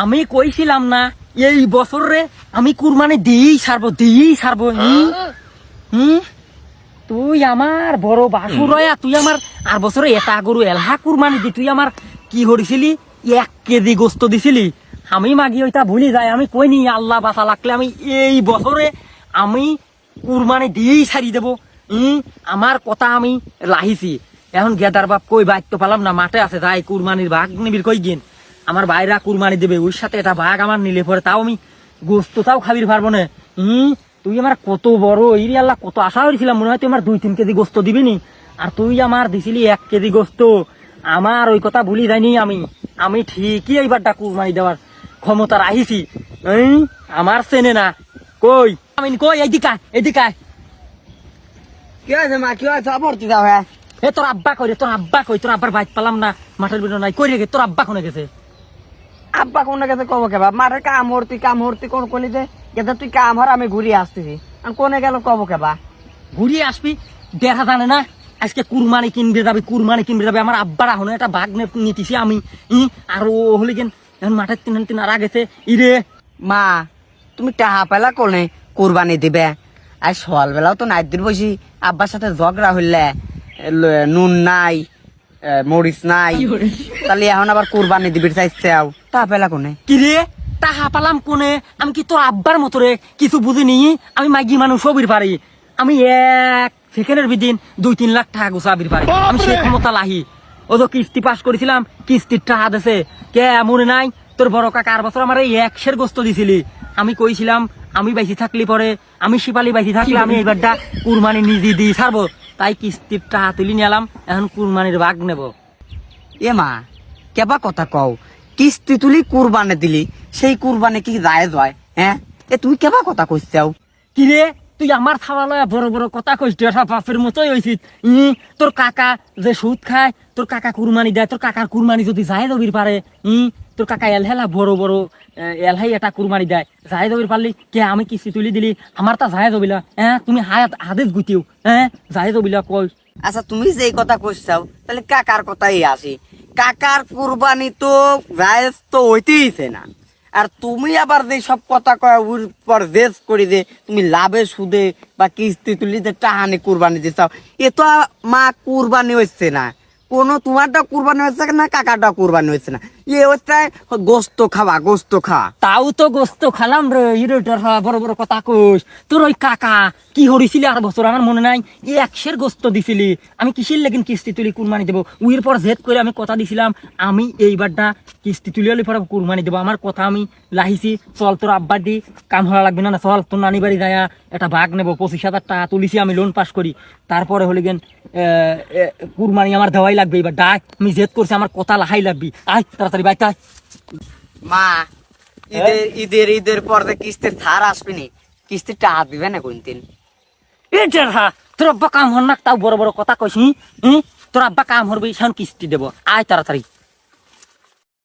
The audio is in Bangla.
আমি কইছিলাম না, এই বছর আমি কুরবানি দিয়েই ছাড়বো দিয়েই ছাড়বো, হুম? তুই আমার বড় বাসুর রয়া তুই আমার আর বছরে এটা গরু এলহা কুরবানি দি, তুই আমার কি হরিছিলি এক কেজি গোস্ত দিছিলি। আমি মাগি ওইটা ভুলি যাই, আমি কই নি আল্লাহ বাসা লাগলে আমি এই বছরে আমি কুরবানি দিয়েই ছাড়ি দেবো। হুম? আমার কথা আমি লাহিছি। এখন গেদার বাপ কই বাইক তো পালাম না, মাঠে আছে, যাই কুরবানির ভাগ নিবির কই গিন। আমার বাইরা কুরবানি দেবে ওর সাথে এটা ভাগ আমার নিলে পরে তাও আমি গোস্ত তাও খাবির পারব না। হুম তুই আমার কত বড় এই রে আল্লাহ কত আশা করেছিলাম মনে হয় তুই আমার দুই তিন কেজি গোস্ত দিবি নি। আর তুই আমার দিছিলি এক কেজি গোস্ত। আমার ওই কথা ভুলি যাইনি আমি। আমি ঠিকই এইবারটা কুরবানি দেওয়ার ক্ষমতা রাখিছি। এই আমার চেনে না। কই? আমি কই? এইদিকা এইদিকা কি হয়েছে মা? কি হয়েছে? অপরতি যাও হ্যাঁ এ তোর আব্বা কই তোর আব্বা কই? তোর আব্বার বাইক পালাম না মাঠের ভিতর নাই। কই রে তোর আব্বা কোনে গেছে? আব্বা কোন গেছে কব কেবা মাঠে কাম হরতি কাম হরতি কোন কলি দে? গেছে তুই কাম হর আমি ঘুরিয়ে আসতেছি। কোনে গেল কব কেবা ঘুরিয়ে আসবি? দেখা জানে না? আজকে কুরমানি কিনবে যাবে কুরমানি কিনবে যাবে। আমার আব্বার এখন একটা বাঘ নিতেছি আমি ই, আর ও হলে কেন? এখন মাঠের তিন তিন আর গেছে ইরে! মা তুমি টাহা পেলা কোনে? কুরবানি দিবে। আর সকাল বেলাও তো নাইট দিন বসি আব্বার সাথে ঝগড়া হইলে নুন নাই। মরিচ নাই। তাহলে এখন আবার কুরবানি দিবি চাইছে আও। টাহা পেলা কোনে? কি রে? তাহা পালাম কোনে? আমি কি তোর আব্বার মতো রে? কিছু বুঝিনি? আমি মাইগি মানুষ সবির পারি। আমি এক সেকেন্ডের বিদিন দুই তিন লাখ টাকা গোসাবির পারি। আমি সেই ক্ষমতা লাহি। ও তো কিস্তি পাস করেছিলাম কিস্তির টাকা দেছে। কে মনে নাই? তোর বড় কাকা আর বছর আমার এই একশের গোস্ত দিছিলি। আমি কইছিলাম আমি বাইসি থাকলি পরে আমি শিপালি বাইসি থাকলে আমি এইবারটা কুরবানি নিজে দিই ছাড়বো। তাই কিস্তির টাকা তুলি নিলাম এখন কুরবানির ভাগ নেব। এ মা কেবা কথা কও? কিস্তি তুলি কুরবানি দিলি সেই কুরবানি কি রায় হয় হ্যাঁ? এ তুমি কেবা কথা কইছাও? কিরে তুই আমার থালা লয়া বড় বড় কথা কইস তুই একটা বাপের মতোই হইছিস। ই তোর কাকা যে সুদ খায় তোর কাকা কুরবানি দেয় তোর কাকার কুরবানি যদি যায় দবির পারে ই তোর কাকা এলহেলা বড় বড় এলহাই এটা কুরবানি দেয়। যায় দবির পারলি, কে আমি কিস্তি তুলি দিলি? আমার তা যায় দবিলা হ্যাঁ তুমি হাত হাতেস গুটিও হ্যাঁ যায় দবিলা কই আচ্ছা তুমি যেই কথা কইছাও তাহলে কাকার কথাই আসি। কাকার কুরবানি তো রায়েস তো হইতেইছে না। আর তুমি আবার যে সব কথা কয় পর জেস করি দে তুমি লাভে সুদে বা কিস্তি তুলি যে টাহানি কুরবানি দিছাও এ তো মা কুরবানি হচ্ছে না। কোনো তোমারটা কুরবানি হচ্ছে না কাকারটা কুরবানি হচ্ছে না। হচ্ছে, গোস্ত খাওয়া গোস্ত খাওয়া তাও তো গোস্ত খালাম কথা কইস। তোর ওই কাকা কি হরিছিলি আর মনে নাই একশের গোস্ত দিছিলি। আমি কিসির লেগিন কিস্তি তুলি কুরবানি দেবো? উইর পর জেদ করে আমি কথা দিছিলাম, আমি এইবারটা কিস্তি তুলি হলে পরে কুরবানি দেবো। আমার কথা আমি লাহিছি, চল তোর আব্বার দি কাম হওয়া লাগবে না না চল তোর নানি বাড়ি যায় একটা ভাগ নেব, পঁচিশ হাজার টাকা তুলিছি, আমি লোন পাস করি। তারপরে হলে গেন কুরবানি আমার দেওয়াই লাগবে এবার ডাক, আমি জেদ করছি আমার কথা লাহাই লাগবি। আয় তাড়াতাড়ি বাইক আয় মা ঈদের ঈদের ঈদের পর যে কিস্তির ধার আসবেনি। কিস্তির টাকা দিবে না কোন দিন এটার হা তোর আব্বা কাম হর না তাও বড় বড় কথা কইছি? তোর আব্বা কাম হরবি সেখান কিস্তি দেবো। আয় তাড়াতাড়ি।